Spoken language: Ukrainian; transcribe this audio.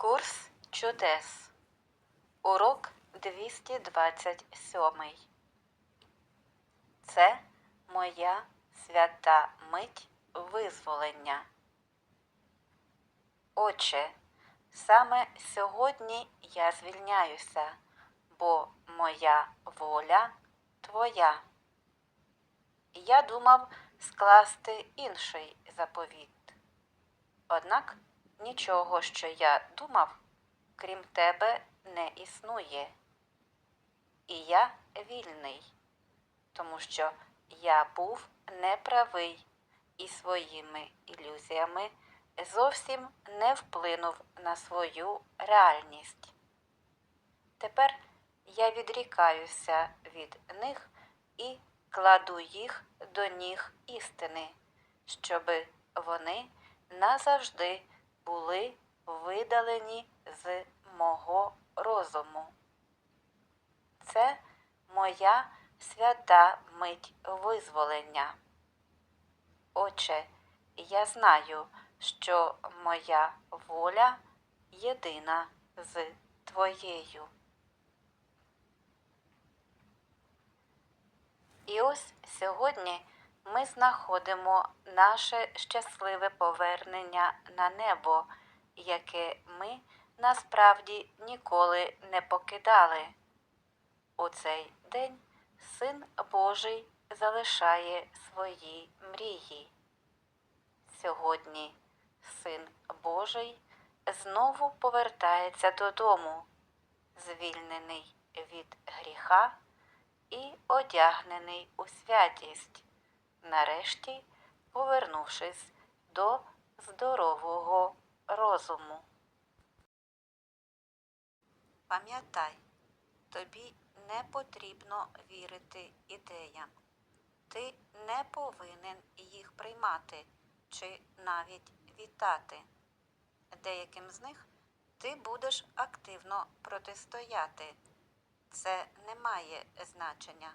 Курс чудес. Урок 227. Це моя свята мить визволення. Отче, саме сьогодні я звільняюся, бо моя воля твоя. Я думав скласти інший заповіт. Однак нічого, що я думав, крім тебе, не існує. І я вільний, тому що я був неправий і своїми ілюзіями зовсім не вплинув на свою реальність. Тепер я відрікаюся від них і кладу їх до ніг істини, щоби вони назавжди були видалені з мого розуму. Це моя свята мить визволення. Отче, я знаю, що моя воля єдина з твоєю. І ось сьогодні ми знаходимо наше щасливе повернення на небо, яке ми насправді ніколи не покидали. У цей день Син Божий залишає свої мрії. Сьогодні Син Божий знову повертається додому, звільнений від гріха і одягнений у святість, нарешті повернувшись до здорового розуму. Пам'ятай, тобі не потрібно вірити ідеям. Ти не повинен їх приймати чи навіть вітати. Деяким з них ти будеш активно протистояти. Це не має значення